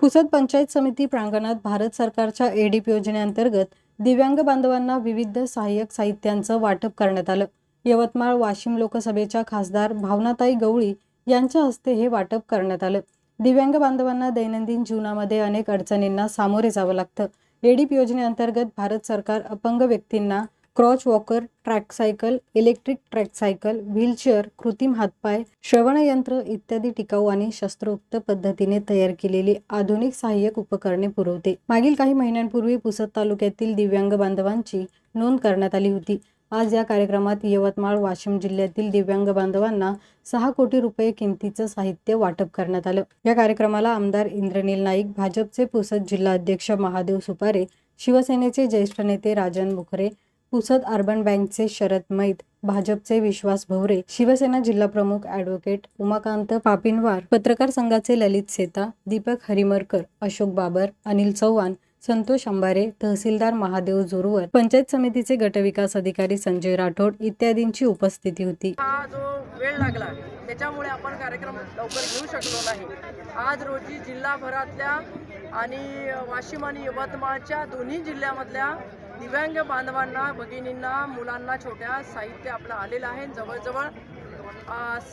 पुसद पंचायत समिती प्रांगणात भारत सरकारच्या एडीप योजनेअंतर्गत दिव्यांग बांधवांना विविध सहाय्यक साहित्यांचं वाटप करण्यात आलं. यवतमाळ वाशिम लोकसभेच्या खासदार भावनाताई गवळी यांच्या हस्ते हे वाटप करण्यात आलं. दिव्यांग बांधवांना दैनंदिन जीवनामध्ये अनेक अडचणींना सामोरे जावं लागतं. एडीप योजनेअंतर्गत भारत सरकार अपंग व्यक्तींना crutch walker tricycle electric tricycle wheelchair कृत्रिम हातपाय श्रवणयंत्र इत्यादी टिकाऊ आणि शस्त्रोक्त पद्धतीने तयार केलेली आधुनिक सहाय्यक उपकरणे पुरवते. मागील काही महिन्यांपूर्वी पुसद तालुक्यातील दिव्यांग बांधवांची नोंद करण्यात आली होती. आज या कार्यक्रमात यवतमाळ वाशिम जिल्ह्यातील दिव्यांग बांधवांना सहा कोटी रुपये किमतीचं साहित्य वाटप करण्यात आलं. या कार्यक्रमाला आमदार इंद्रनील नाईक भाजपचे पुसद जिल्हा अध्यक्ष महादेव सुपारे शिवसेनेचे ज्येष्ठ नेते राजन मुखरे पुसद अर्बन बँकचे शरद मैत भाजपचे विश्वास भवरे शिवसेना जिल्हा प्रमुख ॲडव्होकेट उमाकांत पापिनवार पत्रकार संघाचे ललित सेता दीपक हरिमरकर अशोक बाबर अनिल चव्हाण संतोष अंबारे तहसीलदार महादेव जोरवर पंचायत समितीचे गटविकास अधिकारी संजय राठोड इत्यादींची उपस्थिती होती. हा जो वेळ लागला त्याच्यामुळे आपण कार्यक्रम लवकर घेऊ शकलो नाही. आज रोजी जिल्हाभरातल्या आणि वाशिम आणि यवतमाळच्या दोन्ही जिल्ह्यामधल्या दिव्यांग बांधवांना भगिनींना मुलांना छोट्या साहित्य आपलं आलेलं आहे. जवळजवळ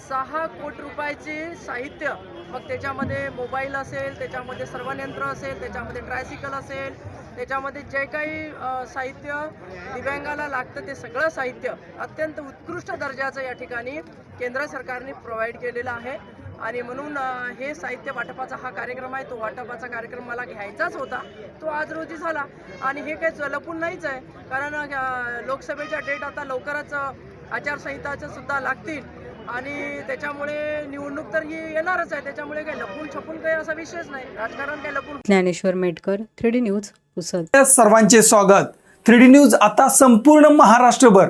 सहा कोटी रुपयाचे साहित्य मग त्याच्यामध्ये मोबाईल असेल त्याच्यामध्ये सर्वयंत्र असेल त्याच्यामध्ये ट्रायसिकल असेल त्याच्यामध्ये जे काही साहित्य दिव्यांगाला लागतं ते सगळं साहित्य अत्यंत उत्कृष्ट दर्जाचं या ठिकाणी केंद्र सरकारने प्रोव्हाइड केलेलं आहे. आणि म्हणून हे साहित्य वाटपाचा हा कार्यक्रम आहे. तो वाटपाचा कार्यक्रम मला घ्यायचाच होता. तो आज रोजी झाला. आणि हे काही लपून नाहीच आहे. कारण लोकसभेच्या डेट आता लवकरच आचारसंहिताचं सुद्धा लागतील. आणि त्याच्यामुळे निवडणूक तर ही येणारच आहे. त्याच्यामुळे काही लपून छपून काही असा विषयच नाही. राजकारण काही लपून Dnyaneshwar Metkar three D news सर्वांचे स्वागत. थ्री डी न्यूज आता संपूर्ण महाराष्ट्रभर.